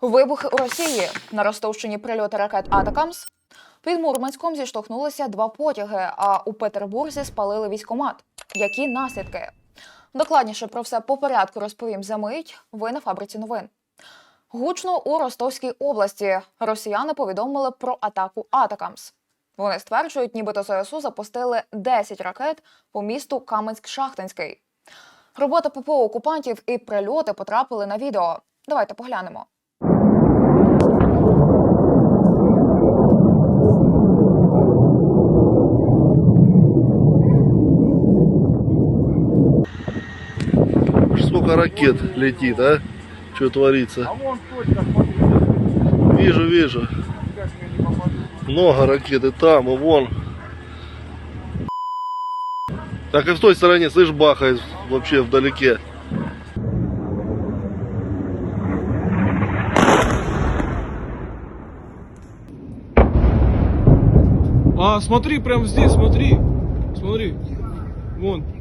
Вибухи у Росії на Ростовщині прильоти ракет Атакамс. Під Мурманськом зіштовхнулися два потяги, а у Петербурзі спалили військомат. Які наслідки? Докладніше про все по порядку розповім за мить. Ви на фабриці новин. Гучно у Ростовській області росіяни повідомили про атаку Атакамс. Вони стверджують, нібито ЗСУ запустили 10 ракет по місту Каменськ-Шахтинський. Робота ППО окупантів і прильоти потрапили на відео. Давайте поглянемо. Сколько ракет летит, а? Что творится? А Вижу, вижу. Много ракет и там, и вон. Так и в той стороне, слышь, бахает вообще вдалеке. А, смотри, прям здесь, смотри. Смотри. Вон.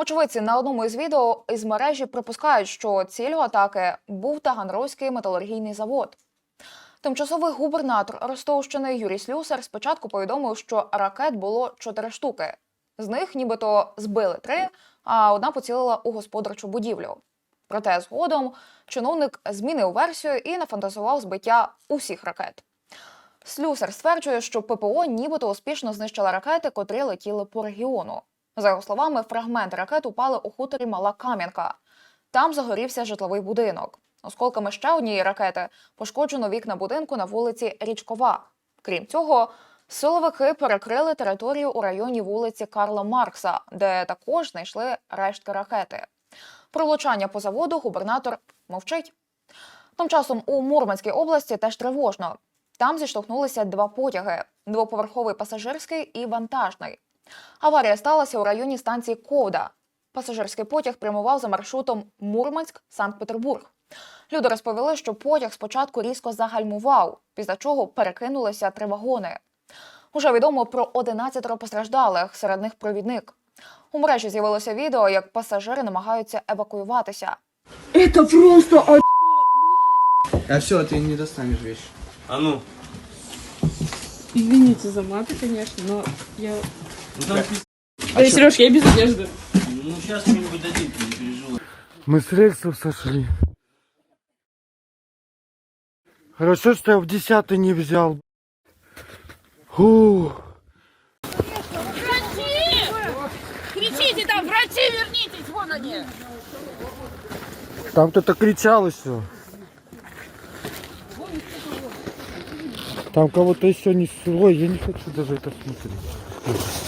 Очевидці на одному із відео із мережі припускають, що ціллю атаки був Таганрозький металургійний завод. Тимчасовий губернатор Ростовщини Юрій Слюсар спочатку повідомив, що ракет було чотири штуки. З них нібито збили три, а одна поцілила у господарчу будівлю. Проте згодом чиновник змінив версію і нафантазував збиття усіх ракет. Слюсар стверджує, що ППО нібито успішно знищила ракети, котрі летіли по регіону. За його словами, фрагменти ракет упали у хуторі Мала Кам'янка. Там загорівся житловий будинок. Осколками ще однієї ракети пошкоджено вікна будинку на вулиці Річкова. Крім цього, силовики перекрили територію у районі вулиці Карла Маркса, де також знайшли рештки ракети. Про влучання по заводу губернатор мовчить. Тим часом у Мурманській області теж тривожно. Там зіштовхнулися два потяги: двоповерховий пасажирський і вантажний. Аварія сталася у районі станції Ковда. Пасажирський потяг прямував за маршрутом Мурманськ-Санкт-Петербург. Люди розповіли, що потяг спочатку різко загальмував, після чого перекинулися три вагони. Уже відомо про 11 постраждалих, серед них провідник. У мережі з'явилося відео, як пасажири намагаються евакуюватися. Это просто о- А все, ты не достанешь вещи. А ну. Извините за маты, конечно, но я... Ну. Да, Сереж, я без одежды. Ну сейчас что-нибудь дадим, не переживай. Мы с рельсов сошли. Хорошо, что я в десятый не взял. Фу. Кричите там, врачи, вернитесь, вон они! Там кто-то кричал еще. Там кого-то еще не Ой, я не хочу даже это смотреть.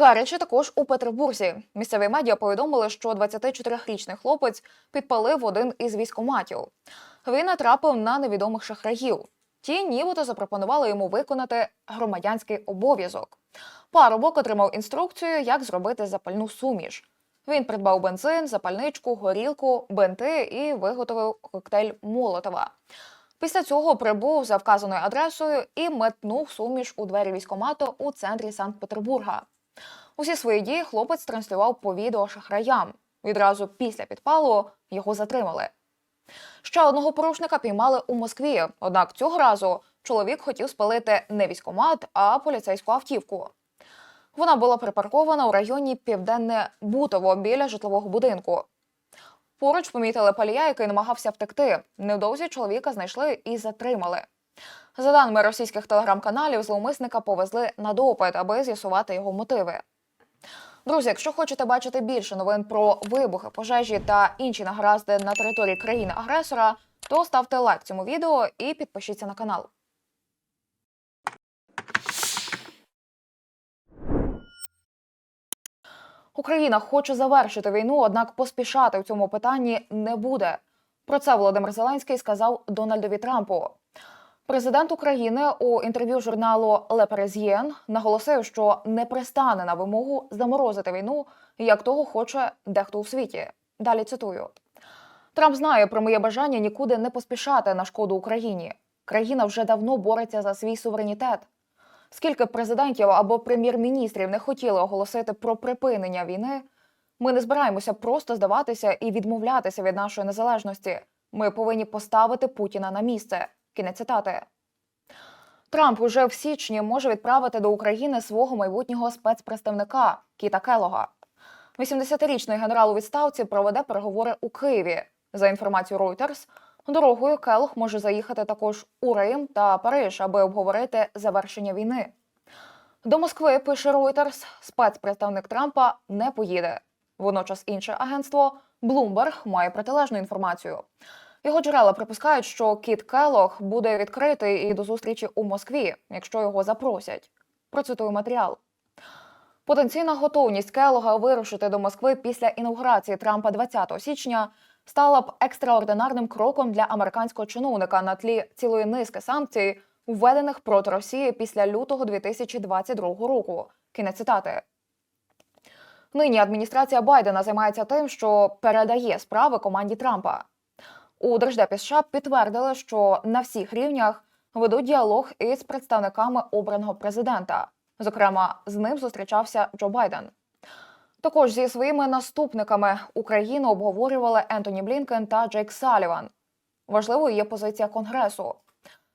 Гаряче також у Петербурзі. Місцеві медіа повідомили, що 24-річний хлопець підпалив один із військоматів. Він натрапив на невідомих шахраїв. Ті нібито запропонували йому виконати громадянський обов'язок. Парубок отримав інструкцію, як зробити запальну суміш. Він придбав бензин, запальничку, горілку, бенти і виготовив коктейль Молотова. Після цього прибув за вказаною адресою і метнув суміш у двері військомату у центрі Санкт-Петербурга. Усі свої дії хлопець транслював по відео шахраям. Відразу після підпалу його затримали. Ще одного порушника піймали у Москві. Однак цього разу чоловік хотів спалити не військомат, а поліцейську автівку. Вона була припаркована у районі Південне Бутово біля житлового будинку. Поруч помітили палія, який намагався втекти. Невдовзі чоловіка знайшли і затримали. За даними російських телеграм-каналів, зловмисника повезли на допит, аби з'ясувати його мотиви. Друзі, якщо хочете бачити більше новин про вибухи, пожежі та інші нагаразди на території країни-агресора, то ставте лайк цьому відео і підпишіться на канал. Україна хоче завершити війну, однак поспішати в цьому питанні не буде. Про це Володимир Зеленський сказав Дональдові Трампу. Президент України у інтерв'ю журналу Le Parisien наголосив, що не пристане на вимогу заморозити війну, як того хоче дехто у світі. Далі цитую: Трамп знає про моє бажання нікуди не поспішати на шкоду Україні. країна вже давно бореться за свій суверенітет. Скільки президентів або прем'єр-міністрів не хотіли оголосити про припинення війни, ми не збираємося просто здаватися і відмовлятися від нашої незалежності. Ми повинні поставити Путіна на місце. Кінець цитати. Трамп уже в січні може відправити до України свого майбутнього спецпредставника Кіта Келога. 80-річний генерал у відставці проведе переговори у Києві. За інформацією Reuters, дорогою Келог може заїхати також у Рим та Париж, аби обговорити завершення війни. До Москви пише Reuters, спецпредставник Трампа не поїде. Водночас інше агентство Bloomberg має протилежну інформацію. Його джерела припускають, що Кіт Келог буде відкритий і до зустрічі у Москві, якщо його запросять. Процитую матеріал. Потенційна готовність Келога вирушити до Москви після інаугурації Трампа 20 січня стала б екстраординарним кроком для американського чиновника на тлі цілої низки санкцій, введених проти Росії після лютого 2022 року. Кінець цитати. Нині адміністрація Байдена займається тим, що передає справи команді Трампа. У Держдепі США підтвердили, що на всіх рівнях ведуть діалог із представниками обраного президента. Зокрема, з ним зустрічався Джо Байден. Також зі своїми наступниками Україну обговорювали Ентоні Блінкен та Джейк Саліван. Важливою є позиція Конгресу.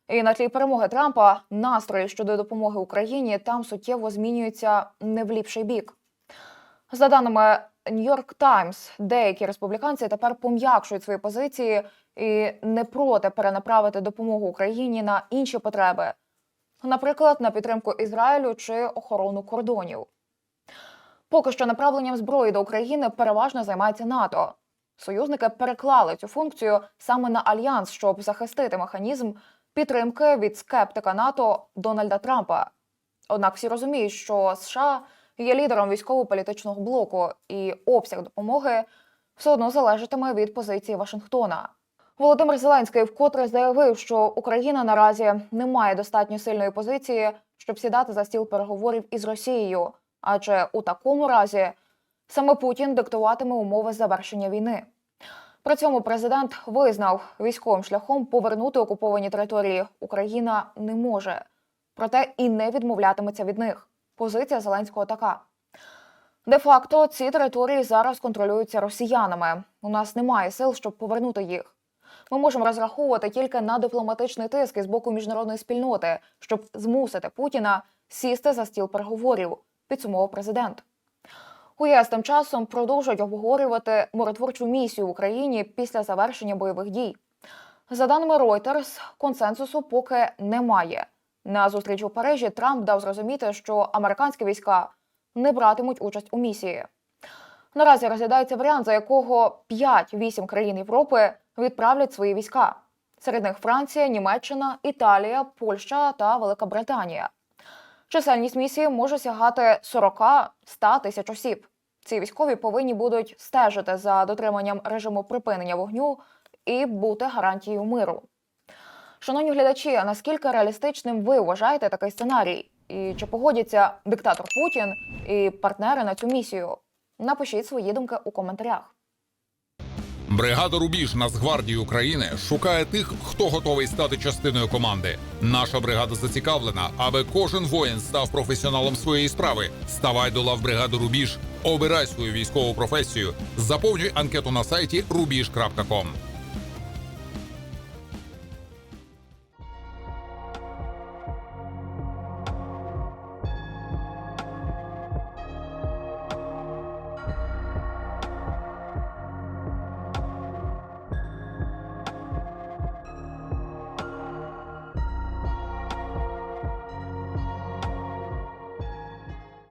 І на тлі перемоги Трампа настрої щодо допомоги Україні там суттєво змінюються не в ліпший бік. За даними Нью-Йорк Таймс, деякі республіканці тепер пом'якшують свої позиції і не проти перенаправити допомогу Україні на інші потреби, наприклад, на підтримку Ізраїлю чи охорону кордонів. Поки що направленням зброї до України переважно займається НАТО. Союзники переклали цю функцію саме на альянс, щоб захистити механізм підтримки від скептика НАТО Дональда Трампа. Однак всі розуміють, що США є лідером військово-політичного блоку, і обсяг допомоги все одно залежатиме від позиції Вашингтона. Володимир Зеленський вкотре заявив, що Україна наразі не має достатньо сильної позиції, щоб сідати за стіл переговорів із Росією, адже у такому разі саме Путін диктуватиме умови завершення війни. При цьому президент визнав, військовим шляхом повернути окуповані території Україна не може, проте і не відмовлятиметься від них. Позиція Зеленського така. Де-факто ці території зараз контролюються росіянами. У нас немає сил, щоб повернути їх. Ми можемо розраховувати тільки на дипломатичний тиск із боку міжнародної спільноти, щоб змусити Путіна сісти за стіл переговорів, підсумував президент. У ЄС тим часом продовжують обговорювати миротворчу місію в Україні після завершення бойових дій. За даними Reuters, консенсусу поки немає. На зустріч у Парижі Трамп дав зрозуміти, що американські війська не братимуть участь у місії. Наразі розглядається варіант, за якого 5-8 країн Європи відправлять свої війська. Серед них Франція, Німеччина, Італія, Польща та Велика Британія. Чисельність місії може сягати 40-100 тисяч осіб. Ці військові повинні будуть стежити за дотриманням режиму припинення вогню і бути гарантією миру. Шановні глядачі, наскільки реалістичним ви вважаєте такий сценарій? І чи погодяться диктатор Путін і партнери на цю місію? Напишіть свої думки у коментарях. Бригада Рубіж Нацгвардії України шукає тих, хто готовий стати частиною команди. Наша бригада зацікавлена, аби кожен воїн став професіоналом своєї справи. Ставай до лав бригади Рубіж, обирай свою військову професію, заповнюй анкету на сайті rubiж.com.